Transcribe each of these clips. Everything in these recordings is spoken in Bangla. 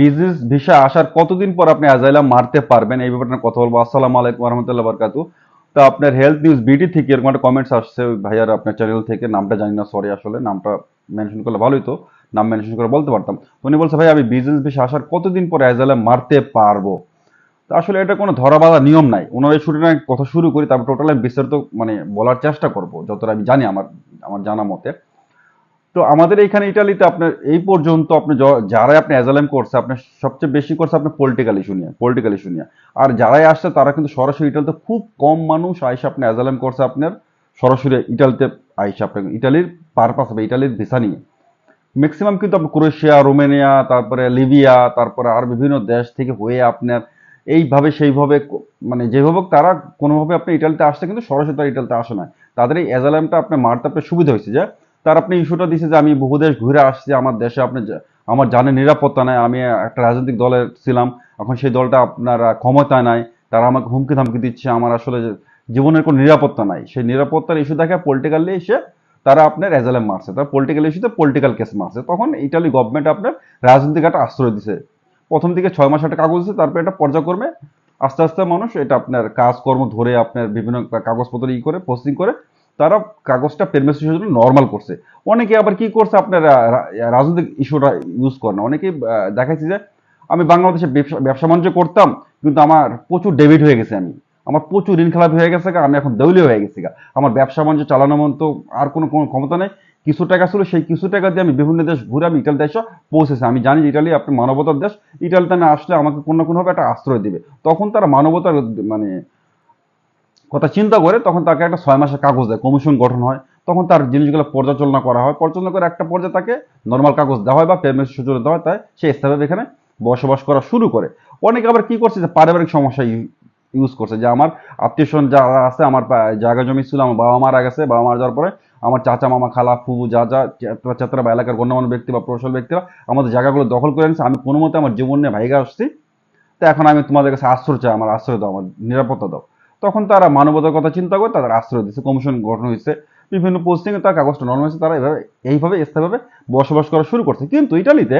বিজনেস ভিসা আসার কতদিন পর আপনি অ্যাজাইলাম মারতে পারবেন? এই ব্যাপারে কথা বলব। আসসালামু আলাইকুম রহমতুল্লাহ বরকাতু তো আপনার হেলথ নিউজ বিডি থেকে এরকম একটা কমেন্টস আসছে, ভাইয়ার আপনার চ্যানেল থেকে। নামটা জানি না সরি আসলে, নামটা মেনশন করলে ভালোই তো। নাম মেনশন করে বলতে পারতাম। উনি বলছে ভাই আমি বিজনেস ভিসা আসার কতদিন পর অ্যাজাইলাম মারতে পারব? তো আসলে এটা কোনো ধরাবাধা নিয়ম নাই। ওনার এই শুরুটা কথা শুরু করি, তারপর টোটাল আমি বিস্তারিত মানে বলার চেষ্টা করব, যতটা আমি জানি আমার আমার জানা মতে। তো আমাদের এইখানে ইটালিতে আপনার এই পর্যন্ত আপনি যারাই আপনি অ্যাজালাম করছে, আপনার সবচেয়ে বেশি করছে আপনার পলিটিক্যাল ইস্যু নিয়ে পলিটিক্যাল ইস্যু নিয়ে। আর যারাই আসছে, তারা কিন্তু সরাসরি ইটালিতে খুব কম মানুষ আইসা আপনি অ্যাজালাম করছে আপনার সরাসরি ইটালিতে আইসা আপনার ইটালির পারপাস হবে ইটালির ভিসা নিয়ে। ম্যাক্সিমাম কিন্তু আপনার ক্রোয়েশিয়া, রোমেনিয়া, তারপরে লিবিয়া, তারপরে আর বিভিন্ন দেশ থেকে হয়ে আপনার এইভাবে সেইভাবে মানে যেভাবে তারা কোনোভাবে আপনি ইটালিতে আসছে, কিন্তু সরাসরি তারা ইটালিতে আসে না তাদের এই অ্যাজালামটা আপনার মারতে আপনার সুবিধা হয়েছে যে তার আপনি ইস্যুটা দিছে যে আমি বহু দেশ ঘুরে আসছি, আমার দেশে আপনি আমার জানে নিরাপত্তা নাই, আমি একটা রাজনৈতিক দলের ছিলাম, এখন সেই দলটা আপনার ক্ষমতায় নাই, তারা আমাকে হুমকি ধামকি দিচ্ছে, আমার আসলে জীবনের কোনো নিরাপত্তা নাই। সেই নিরাপত্তার ইস্যু দেখে পলিটিক্যালি এসে তারা আপনার অ্যাজালাম মারছে, তারা পলিটিক্যাল ইস্যুতে পলিটিক্যাল কেস মারছে। তখন ইটালি গভর্নমেন্ট আপনার রাজনৈতিক একটা আশ্রয় দিছে। প্রথম দিকে ছয় মাস একটা কাগজ দিচ্ছে তারপরে এটা পর্যায়ক্রমে আস্তে আস্তে মানুষ এটা আপনার কাজকর্ম ধরে আপনার বিভিন্ন কাগজপত্র ই করে পোস্টিং করে তারা কাগজটা পেরমেন্ট জন্য নর্মাল করছে। অনেকে আবার কি করছে, আপনার রাজনৈতিক ইস্যুটা ইউজ করে না অনেকে দেখাচ্ছি যে, আমি বাংলাদেশে ব্যবসা বাণিজ্য করতাম, কিন্তু আমার প্রচুর ডেবিট হয়ে গেছে আমি। আমার প্রচুর ঋণ খেলাপি হয়ে গেছে আমি এখন দেউলিয়া হয়ে গেছি গা। আমার ব্যবসা বাণিজ্য চালানোর মতো আর কোনো কোনো ক্ষমতা নেই। কিছু টাকা ছিল, সেই কিছু টাকা দিয়ে আমি বিভিন্ন দেশ ঘুরে আমি ইটালি দেশে পৌঁছেছি। আমি জানি ইটালি আপনি মানবতার দেশ। ইটালিতে আমি আসলে আমাকে কোনো কোনোভাবে একটা আশ্রয় দিবে। তখন তারা মানবতার মানে কথা চিন্তা করে তখন তাকে একটা ছয় মাসের কাগজ দেয় কমিশন গঠন হয়। তখন তার জিনিসগুলো পর্যালোচনা করা হয়। পর্যালোচনা করে একটা পর্যায়ে তাকে নর্মাল কাগজ দেওয়া হয় বা পেমেন্ট সুযোগ দেওয়া হয়। তাই সে স্থায়ীভাবে এখানে বসবাস করা শুরু করে। অনেকে আবার কি করছে যে পারিবারিক সমস্যা ইউজ করছে। যে আমার আত্মীয় স্বজন যারা আছে, আমার জায়গা জমি ছিল, আমার বাবা মারা গেছে, বাবা মারা যাওয়ার পরে আমার চাচা, মামা, খালা ফুবু যা যা, চেতরা বা এলাকার গণ্যমান্য ব্যক্তি বা প্রশাসন ব্যক্তিরা আমাদের জায়গাগুলো দখল করে নিচ্ছে আমি কোনো মতে আমার জীবন নিয়ে ভাইগা আসছি। তো এখন আমি তোমাদের কাছে আশ্রয় চাই, আমার আশ্রয় দাও, আমার নিরাপত্তা দাও। তখন তারা মানবতার কথা চিন্তা করে তাদের আশ্রয় দিচ্ছে কমিশন গঠন হয়েছে, বিভিন্ন পোস্টিংয়ে তার কাগজটা নর্মাল হয়েছে, তারা এভাবে, এইভাবে, স্থায়ীভাবে বসবাস করা শুরু করছে। কিন্তু ইটালিতে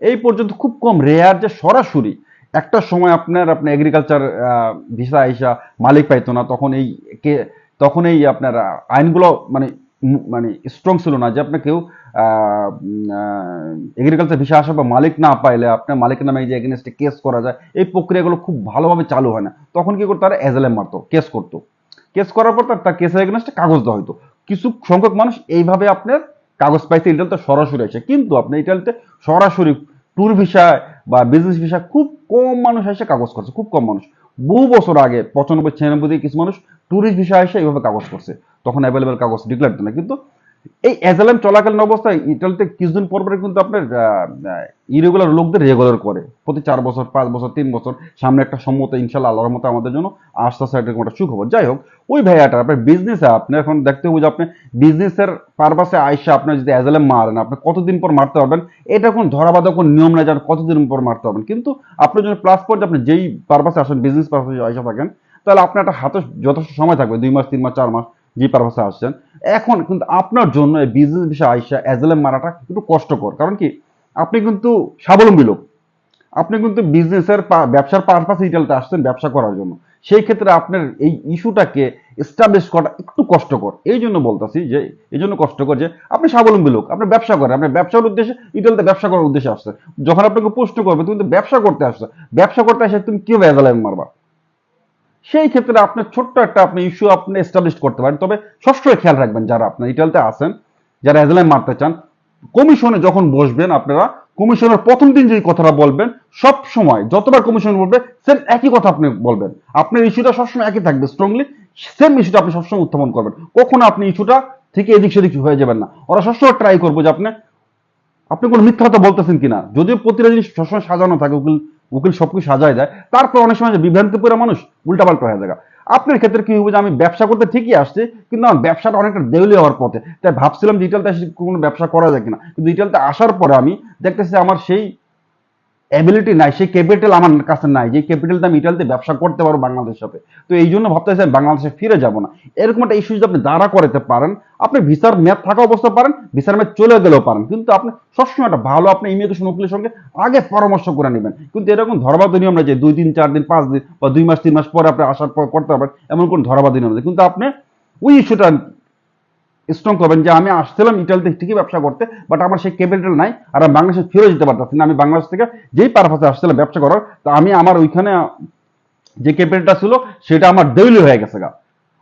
এই পর্যন্ত খুব কম রেয়ার যে সরাসরি একটা সময় আপনার আপনি এগ্রিকালচার ভিসা আইসা মালিক পাইতো না, তখন এই কে, তখন এই আপনার আইনগুলো মানে মানে স্ট্রং ছিল না যে আপনার কেউ এগ্রিকালচার ভিসা আসা বা মালিক না পাইলে আপনার মালিকের নামে যে এগেনস্টে কেস করা যায়, এই প্রক্রিয়াগুলো খুব ভালোভাবে চালু হয় না। তখন কি করতো? তারা এজেলেম মারতো কেস করতো। কেস করার পর তার তার কেসের এগেনস্টে কাগজ দেওয়া হতো কিছু সংখ্যক মানুষ এইভাবে আপনার কাগজ পাইছে ইটালিতে সরাসরি আসে। কিন্তু আপনি ইটালিতে সরাসরি ট্যুর ভিসায় বা বিজনেস ভিসা খুব কম মানুষ এসে কাগজ করছে, খুব কম মানুষ। বহু বছর আগে, পঁচানব্বই, ছিয়ানব্বই কিছু মানুষ ট্যুরিস্ট ভিসা এসে এইভাবে কাগজ করছে। তখন অ্যাভেলেবেল কাগজ ডিক্লেয়ার না। কিন্তু এই অ্যাজালাম চলাকালীন অবস্থায় ইটালিতে কিছুদিন পর পরে কিন্তু আপনার ইরেগুলার লোকদের রেগুলার করে। প্রতি চার বছর, পাঁচ বছর, তিন বছর। সামনে একটা সম্মত ইনশাল্লাহ আল্লাহর মতো আমাদের জন্য আস্তে আস্তে এরকম একটা সুখবর। যাই হোক, ওই ভাইয়াটা আপনার বিজনেসে আপনি এখন দেখতে হবে যে আপনি বিজনেসের পারপাসে আইসা আপনার যদি অ্যাজালাম মারেন, আপনি কতদিন পর মারতে পারবেন? এটা কোনো ধরাবাধা কোন নিয়ম নাই যে আপনি কতদিন পর মারতে পারবেন। কিন্তু আপনার জন্য প্লাস পয়েন্ট আপনি যেই পারপাসে আসেন বিজনেস পারপাসে আইসা থাকেন তাহলে আপনার একটা হাতে যথেষ্ট সময় থাকবে, দুই মাস, তিন মাস, চার মাস, যে পারপাসে আসছেন। এখন কিন্তু আপনার জন্য এই বিজনেস বিষয়ে আইসা অ্যাজালাম মারাটা একটু কষ্টকর। কারণ কি? আপনি কিন্তু স্বাবলম্বী লোক। আপনি কিন্তু বিজনেসের ব্যবসার পারপাসে ইটালিতে আসছেন ব্যবসা করার জন্য। সেই ক্ষেত্রে আপনার এই ইস্যুটাকে এস্টাবলিশ করা একটু কষ্টকর। এই জন্য বলতেছি যে, এই জন্য কষ্টকর যে, আপনি স্বাবলম্বী লোক, আপনি ব্যবসা করেন, আপনি ব্যবসার উদ্দেশ্যে ইটালিতে ব্যবসা করার উদ্দেশ্যে আসছে যখন আপনাকে প্রশ্ন করবে, তুমি তো ব্যবসা করতে আসছো। ব্যবসা করতে আসে তুমি কীভাবে অ্যাজালাম মারবা? সেই ক্ষেত্রে আপনার ছোট্ট একটা আপনি ইস্যু আপনি এস্টাবলিশ করতে পারেন। তবে সবসময় খেয়াল রাখবেন যারা আপনার ইটালিতে আছেন, যারা অ্যাজালাম মারতে চান, কমিশনে যখন বসবেন আপনারা, কমিশনের প্রথম দিন যে কথাটা বলবেন সব সময় যতবার কমিশন বলবে সেম একই কথা আপনি বলবেন। আপনার ইস্যুটা সবসময় একই থাকবে স্ট্রংলি সেম ইস্যুটা আপনি সবসময় উত্থাপন করবেন। কখনো আপনি ইস্যুটা থেকে এদিক সেদিক হয়ে যাবেন না। ওরা সবসময় ট্রাই করব যে আপনি আপনি কোনো মিথ্যা কথা বলতেছেন কিনা? যদিও প্রতিটা জিনিস সবসময় সাজানো থাকে, উকিল উকিল সবকিছু সাজায় দেয়। তারপর অনেক সময় বিভ্রান্তি পড়ে মানুষ উল্টাপাল্টা হয়ে যায় আপনার ক্ষেত্রে কি হবে যে আমি ব্যবসা করতে ঠিকই আসছে, কিন্তু আমার ব্যবসাটা অনেকটা দেউলি হওয়ার পথে। তাই ভাবছিলাম ডিজিটালতে কোনো ব্যবসা করা যায় কিনা। কিন্তু ডিজিটালতে আসার পরে আমি দেখতেছি আমার সেই অ্যাবিলিটি নাই, সেই ক্যাপিটাল আমার কাছে নাই, যে ক্যাপিটালটা আমি ইটালিতে ব্যবসা করতে পারব বাংলাদেশের সাথে। তো এই জন্য ভাবতেছি আমি বাংলাদেশে ফিরে যাব না। এরকম একটা ইস্যু যদি আপনি দাঁড়া করাতে পারেন, আপনি ভিসার মেয়াদ থাকা অবস্থা পারেন ভিসার মেয়াদ চলে গেলেও পারেন। কিন্তু আপনি সবসময় একটা ভালো আপনি ইমিগ্রেশন উকিলের সঙ্গে আগে পরামর্শ করে নেবেন। কিন্তু এরকম ধরাবাধ নিয়ম না যে দুই দিন, চার দিন, পাঁচ দিন বা দুই মাস, তিন মাস পরে আপনি আসার পর করতে পারবেন, এমন কোন ধরাবাধ নিয়ম নেই। কিন্তু আপনি ওই ইস্যুটা স্ট্রং করবেন যে আমি আসছিলাম ইটালিতে ঠিকই ব্যবসা করতে বাট আমার সেই ক্যাপিটাল নাই, আর আমি বাংলাদেশে ফিরে যেতে পারতেছি না। আমি বাংলাদেশ থেকে যেই পারপাসে আসছিলাম ব্যবসা করার, তা আমি আমার ওইখানে যে ক্যাপিটালটা ছিল, সেটা আমার দেউলি হয়ে গেছে গা।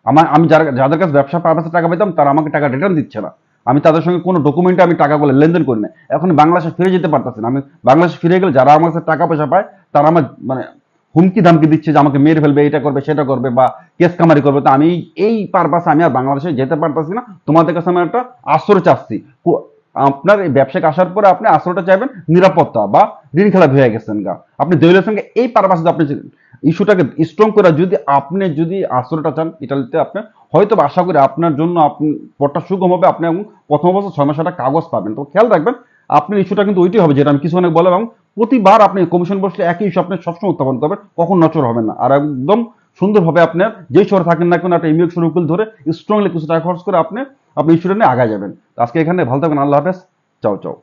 আমার, আমি যারা, যাদের কাছে ব্যবসা পারপাসে টাকা পেতাম, তারা আমাকে টাকা রিটার্ন দিচ্ছে না। আমি তাদের সঙ্গে কোনো ডকুমেন্টে আমি টাকা টাকাগুলো লেনদেন করি না। এখন বাংলাদেশে ফিরে যেতে পারতেছি না। আমি বাংলাদেশে ফিরে গেলে যারা আমার কাছে টাকা পয়সা পায়, তারা আমার মানে হুমকি ধামকি দিচ্ছে যে আমাকে মেরে ফেলবে, এটা করবে, সেটা করবে বা কেস কামারি করবে। তো আমি এই পারপাসে আমি আর বাংলাদেশে যেতে পারতেছি না। তোমাদের কাছে আমি একটা আশ্রয় চাচ্ছি। আপনার এই ব্যবসায় আসার পরে আপনি আশ্রয়টা চাইবেন নিরাপত্তা বা ঋণ খেলাপ হয়ে গেছেন গা। আপনি দলীয় সঙ্গে এই পারপাসে আপনি ইস্যুটাকে স্ট্রং করে যদি আপনি যদি আশ্রয়টা চান, ইটালিতে আপনি হয়তো আশা করি আপনার জন্য আপনি পটটা সুগম হবে। আপনি এবং প্রথম অবস্থা ছয় মাস একটা কাগজ পাবেন। তো খেয়াল রাখবেন, আপনার ইস্যুটা কিন্তু ওইটাই হবে যেটা আমি কিছু অনেক বললাম এবং প্রতিবার আপনি কমিশন বসলে একই ইস্যু আপনি সবসময় উত্থাপন করবেন, কখন নচর হবে না। আর একদম সুন্দরভাবে আপনার যেই শহরে থাকেন না কেন একটা ইমিগ্রেশন উকিল ধরে স্ট্রংলি কিছু টাকা খরচ করে আপনি আপনি ইস্যুটা নিয়ে আগায় যাবেন। আজকে এখানে ভালো থাকবেন, আল্লাহ হাফেজ। চাও চাও।